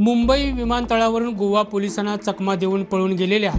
मुंबई विमानतळावरून गोवा पोलिसांना चकमा देऊन पळून गेलेल्या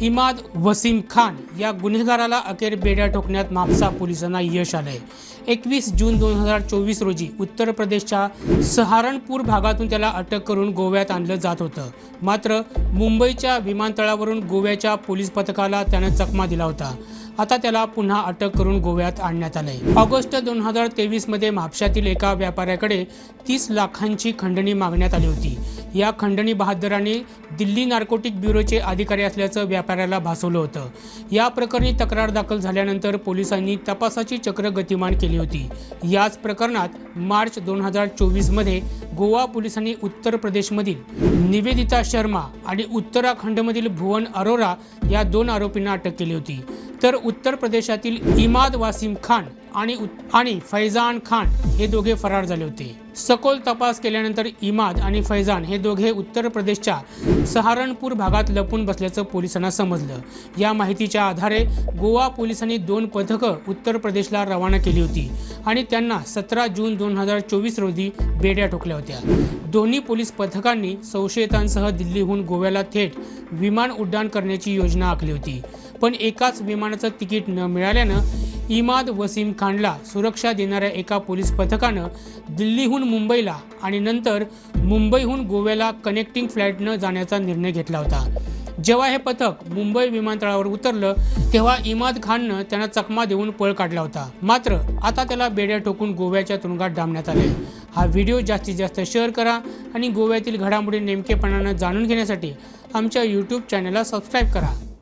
इमाद वसीम खान या गुन्हेगाराला अखेर बेड्या ठोकण्यात म्हापसा पोलिसांना यश आलंय. एकवीस जून दोन हजार चोवीस रोजी उत्तर प्रदेशच्या सहारणपूर भागातून त्याला अटक करून गोव्यात आणलं जात होतं. मात्र मुंबईच्या विमानतळावरून गोव्याच्या पोलीस पथकाला त्यानं चकमा दिला होता. आता त्याला पुन्हा अटक करून गोव्यात आणण्यात आलंय. ऑगस्ट दोन हजार तेवीसमध्ये म्हापशातील एका व्यापाऱ्याकडे तीस लाखांची खंडणी मागण्यात आली होती. या खंडणी बहादराने दिल्ली नार्कोटिक ब्युरोचे अधिकारी असल्याचं व्यापाऱ्याला भासवलं होतं. या प्रकरणी तक्रार दाखल झाल्यानंतर पोलिसांनी तपासाची चक्र गतिमान केली होती. याच प्रकरणात मार्च दोन हजार चोवीसमध्ये गोवा पोलिसांनी उत्तर प्रदेशमधील निवेदिता शर्मा आणि उत्तराखंडमधील भुवन अरोरा या दोन आरोपींना अटक केली होती. तर उत्तर प्रदेशातील इमाद वासिम खान आणि उत- आणि फैजान खान हे दोघे फरार झाले होते. सखोल तपास केल्यानंतर इमाद आणि फैजान हे दोघे उत्तर प्रदेशच्या सहारणपूर भागात लपून बसल्याचं पोलिसांना समजलं. या माहितीच्या आधारे गोवा पोलिसांनी दोन पथकं उत्तर प्रदेशला रवाना केली होती आणि त्यांना सतरा जून दोन हजार चोवीस रोजी बेड्या ठोकल्या होत्या. दोन्ही पोलीस पथकांनी संशयितांसह दिल्लीहून गोव्याला थेट विमान उड्डाण करण्याची योजना आखली होती. पण एकाच विमानाचं तिकीट न मिळाल्यानं इमाद वसीम खानला सुरक्षा देणाऱ्या एका पोलीस पथकानं दिल्लीहून मुंबईला आणि नंतर मुंबईहून गोव्याला कनेक्टिंग फ्लाईटनं जाण्याचा निर्णय घेतला होता. जेव्हा हे पथक मुंबई विमानतळावर उतरलं तेव्हा इमाद खाननं त्यांना चकमा देऊन पळ काढला होता. मात्र आता त्याला बेड्या ठोकून गोव्याच्या तुरुंगात डांबण्यात आले. हा व्हिडिओ जास्तीत जास्त शेअर करा आणि गोव्यातील घडामोडी नेमकेपणानं जाणून घेण्यासाठी आमच्या यूट्यूब चॅनलला सबस्क्राईब करा.